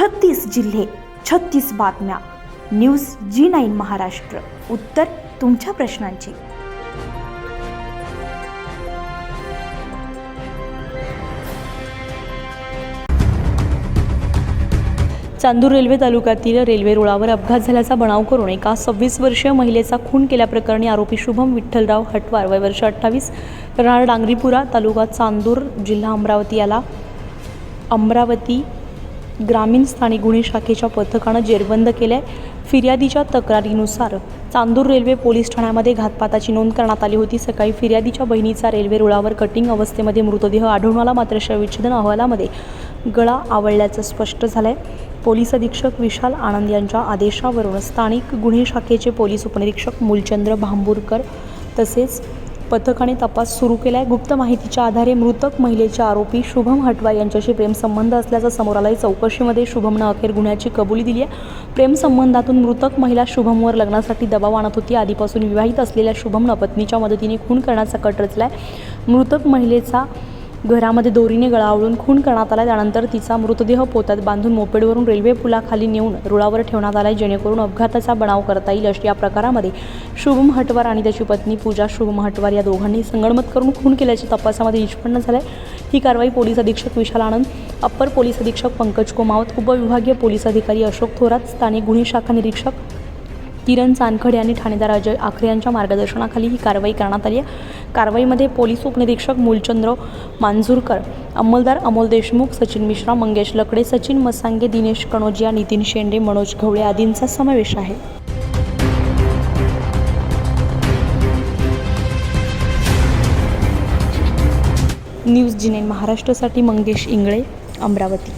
छत्तीस जिल्हे छत्तीस बातम्या. News G nine Maharashtra. उत्तर तुमच्या प्रश्नांची. चांदूर रेल्वे तालुक्यातील रेल्वे रुळावर अपघात झाल्याचा बनाव करून एका सव्वीस वर्षीय महिलेचा खून केल्याप्रकरणी आरोपी शुभम विठ्ठलराव हटवार वय वर्ष अठ्ठावीस राहणार डांगरीपुरा तालुका चांदूर जिल्हा अमरावती. याला अमरावती ग्रामीण स्थानिक गुन्हे शाखेच्या पथकानं जेरबंद केले फिर्यादीच्या तक्रारीनुसार चांदूर रेल्वे पोलीस ठाण्यामध्ये घातपाताची नोंद करण्यात आली होती. सकाळी फिर्यादीच्या बहिणीचा रेल्वे रुळावर कटिंग अवस्थेमध्ये मृतदेह आढळून आला. मात्र शवविच्छेदन अहवालामध्ये गळा आवळल्याचं स्पष्ट झालंय. पोलीस अधीक्षक विशाल आनंद यांच्या आदेशावरून स्थानिक गुन्हे शाखेचे पोलीस उपनिरीक्षक मूलचंद्र भांबूरकर तसेच पथकाने तपास सुरू केलाय. गुप्त माहितीच्या आधारे मृतक महिलेच्या आरोपी शुभम हटवा यांच्याशी प्रेमसंबंध असल्याचं समोर आलंय. चौकशीमध्ये शुभमनं अखेर गुन्ह्याची कबुली दिली आहे. प्रेमसंबंधातून मृतक महिला शुभमवर लग्नासाठी दबाव आणत होती. आधीपासून विवाहित असलेल्या शुभमनं पत्नीच्या मदतीने खून करण्याचा कट रचलाय. मृतक महिलेचा घरामध्ये दोरीने गळावळून खून करण्यात आला त्यानंतर तिचा मृतदेह पोतात बांधून मोपेडवरून रेल्वे पुलाखाली नेऊन रुळावर ठेवण्यात आला जेणेकरून अपघाताचा बनाव करता येईल अशी या प्रकारामध्ये शुभम हटवार आणि त्याची पत्नी पूजा शुभम हटवार या दोघांनी संगणमत करून खून केल्याचे तपासामध्ये निष्पन्न झालंय. ही कारवाई पोलीस अधीक्षक विशाल आनंद अप्पर पोलीस अधीक्षक पंकज कोमावत उपविभागीय पोलीस अधिकारी अशोक थोरात स्थानिक गुन्हे शाखा निरीक्षक किरण चानखडे आणि ठाणेदार अजय आखरे यांच्या मार्गदर्शनाखाली ही कारवाई करण्यात आली आहे. कारवाईमध्ये पोलीस उपनिरीक्षक मूलचंद्र मांजूरकर अंमलदार अमोल देशमुख सचिन मिश्रा मंगेश लकडे सचिन मसांगे दिनेश कणोजिया नितीन शेंडे मनोज घवळे आदींचा समावेश आहे. न्यूज जिनेन महाराष्ट्रासाठी मंगेश इंगळे अमरावती.